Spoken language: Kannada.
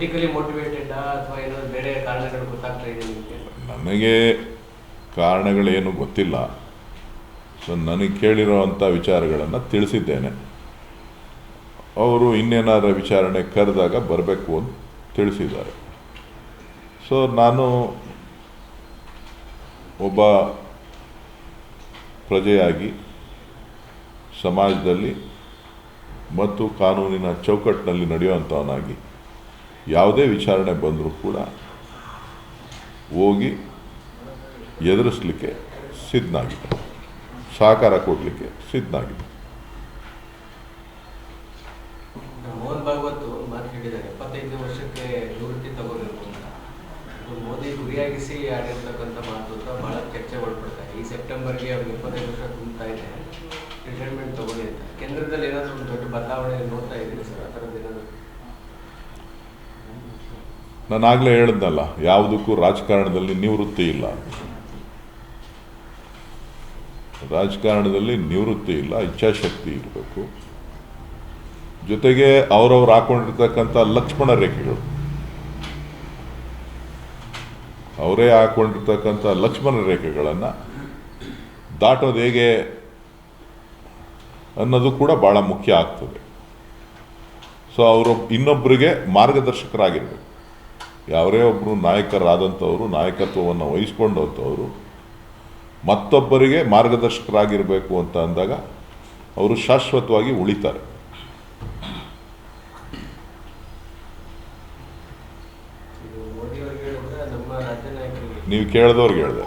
ಜೆನೆಟಿಕಲಿ ಮೋಟಿವೇಟೆಡ್ ಅಥವಾ ಬೇರೆ ಕಾರಣಗಳು ಗೊತ್ತಾಗ್ತಾ ಇದೆ ನನಗೆ ಕಾರಣಗಳೇನು ಗೊತ್ತಿಲ್ಲ. ಸೊ ನನಗೆ ಕೇಳಿರುವಂಥ ವಿಚಾರಗಳನ್ನು ತಿಳಿಸಿದ್ದೇನೆ. ಅವರು ಇನ್ನೇನಾರ ವಿಚಾರಣೆ ಕರೆದಾಗ ಬರಬೇಕು ಅಂತ ತಿಳಿಸಿದ್ದಾರೆ. ಸೊ ನಾನು ಒಬ್ಬ ಪ್ರಜೆಯಾಗಿ ಸಮಾಜದಲ್ಲಿ ಮತ್ತು ಕಾನೂನಿನ ಚೌಕಟ್ಟಿನಲ್ಲಿ ನಡೆಯುವಂಥವನಾಗಿ ಯಾವುದೇ ವಿಚಾರಣೆ ಬಂದರೂ ಕೂಡ ಹೋಗಿ ಎದುರಿಸಲಿಕ್ಕೆ ಸಿದ್ಧನಾಗಿದೆ ಸಹಕಾರ ಕೊಡಲಿಕ್ಕೆ ಸಿದ್ಧನಾಗಿದೆ ಗುರಿಯಾಗಿಸಿ ಆಡಿರ್ತಕ್ಕಂಥ ಮಾತು ಅಂತ ಬಹಳ ಈ ಸೆಪ್ಟೆಂಬರ್ಗೆ ಅವ್ರಿಗೆ ಇಪ್ಪತ್ತೈದು ವರ್ಷ ಇದೆ. ರಿಟೈರ್ಮೆಂಟ್ ಕೇಂದ್ರದಲ್ಲಿ ಏನಾದರೂ ಒಂದು ದೊಡ್ಡ ಬದಲಾವಣೆ ನೋಡ್ತಾ ಇದ್ದೀನಿ ಸರ್? ಆ ಥರದ್ದು ಏನಾದರೂ ನಾನು ಆಗಲೇ ಹೇಳಿದ್ನಲ್ಲ ಯಾವುದಕ್ಕೂ ರಾಜಕಾರಣದಲ್ಲಿ ನಿವೃತ್ತಿ ಇಲ್ಲ. ರಾಜಕಾರಣದಲ್ಲಿ ನಿವೃತ್ತಿ ಇಲ್ಲ, ಇಚ್ಛಾಶಕ್ತಿ ಇರಬೇಕು. ಜೊತೆಗೆ ಅವರವ್ರು ಹಾಕೊಂಡಿರ್ತಕ್ಕಂಥ ಲಕ್ಷ್ಮಣ ರೇಖೆಗಳು. ಅವರೇ ಹಾಕೊಂಡಿರ್ತಕ್ಕಂಥ ಲಕ್ಷ್ಮಣ ರೇಖೆಗಳನ್ನು ದಾಟೋದು ಹೇಗೆ ಅನ್ನೋದು ಕೂಡ ಭಾಳ ಮುಖ್ಯ ಆಗ್ತದೆ. ಸೊ ಅವರು ಇನ್ನೊಬ್ಬರಿಗೆ ಮಾರ್ಗದರ್ಶಕರಾಗಿರ್ಬೇಕು. ಯಾವರೇ ಒಬ್ಬರು ನಾಯಕರಾದಂಥವರು, ನಾಯಕತ್ವವನ್ನು ವಹಿಸ್ಕೊಂಡಂಥವರು, ಮತ್ತೊಬ್ಬರಿಗೆ ಮಾರ್ಗದರ್ಶಕರಾಗಿರಬೇಕು ಅಂತ ಅಂದಾಗ ಅವರು ಶಾಶ್ವತವಾಗಿ ಉಳಿತಾರೆ. ನೀವು ಕೇಳಿದವ್ರಿಗೆ ಹೇಳಿದೆ.